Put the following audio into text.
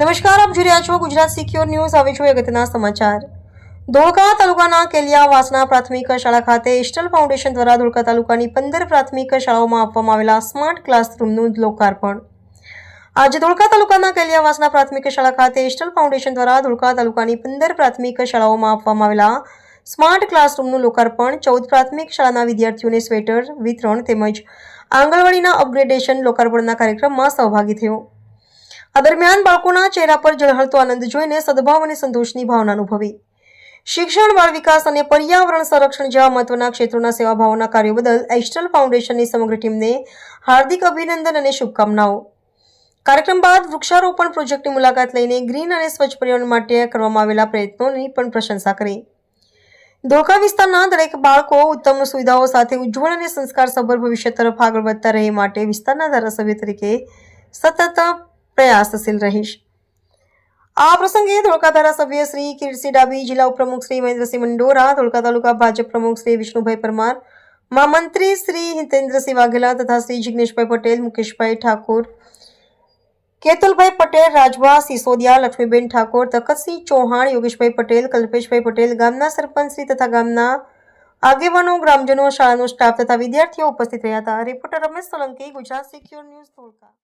નમસ્કાર, આપ જોઈ રહ્યા છો ગુજરાત સિક્યોર ન્યૂઝ. આવે છે અગત્યના સમાચાર. ધોળકા તાલુકાના કેલિયા વાસના પ્રાથમિક શાળા ખાતે ઇસ્ટલ ફાઉન્ડેશન દ્વારા ધોળકા તાલુકાની પંદર પ્રાથમિક શાળાઓમાં આપવામાં આવેલા સ્માર્ટ ક્લાસરૂમનું લોકાર્પણ. આજે ધોળકા તાલુકાના કેલિયાવાસના પ્રાથમિક શાળા ખાતે ઇસ્ટલ ફાઉન્ડેશન દ્વારા ધોળકા તાલુકાની પંદર પ્રાથમિક શાળાઓમાં આપવામાં આવેલા સ્માર્ટ ક્લાસરૂમનું લોકાર્પણ, ચૌદ પ્રાથમિક શાળાના વિદ્યાર્થીઓને સ્વેટર, વિતરણ તેમજ આંગણવાડીના અપગ્રેડેશન લોકાર્પણના કાર્યક્રમમાં સહભાગી થયો. આ દરમિયાન બાળકોના ચહેરા પર ઝળહળતો આનંદ જોઈને સદભાવ અને સંતોષની ભાવના અનુભવી. શિક્ષણ, બાળ વિકાસ અને પર્યાવરણ સંરક્ષણ જેવા મહત્વના ક્ષેત્રોના સેવાભાવના કાર્યો બદલ એસ્ટલ ફાઉન્ડેશનની સમગ્ર ટીમને હાર્દિક અભિનંદન અને શુભકામનાઓ. કાર્યક્રમ બાદ વૃક્ષારોપણ પ્રોજેક્ટની મુલાકાત લઈને ગ્રીન અને સ્વચ્છ પર્યાવરણ માટે કરવામાં આવેલા પ્રયત્નોની પણ પ્રશંસા કરી. ધોળકા વિસ્તારના દરેક બાળકો ઉત્તમ સુવિધાઓ સાથે ઉજ્જવળ અને સંસ્કારસભર ભવિષ્ય તરફ આગળ વધતા રહે માટે વિસ્તારના ધારાસભ્ય તરીકે સતત પ્રયાસશીલ રહીશ. આ પ્રસંગે ધોળકા ધારાસભ્ય શ્રી કીર્તિ ડાબી જિલ્લા ઉપપ્રમુખ શ્રી મહેન્દ્રસિંહ મંડોરા, ધોળકા તાલુકા ભાજપ પ્રમુખ શ્રી વિષ્ણુભાઈ પરમાર મહામંત્રી શ્રી હિતેન્દ્રસિંહ વાઘેલા તથા શ્રી જિગ્નેશભાઈ પટેલ, મુકેશભાઈ ઠાકોર, કેતુલભાઈ પટેલ રાજભા સિસોદિયા, લક્ષ્મીબેન ઠાકોર, તખતસિંહ ચૌહાણ, યોગેશભાઈ પટેલ, કલ્પેશભાઈ પટેલ, ગામના સરપંચશ્રી તથા ગામના આગેવાનો, ગ્રામજનો, શાળાનો સ્ટાફ તથા વિદ્યાર્થીઓ ઉપસ્થિત રહ્યા હતા. Reporter Ramesh Solanki, Gujarat secure news Dholka.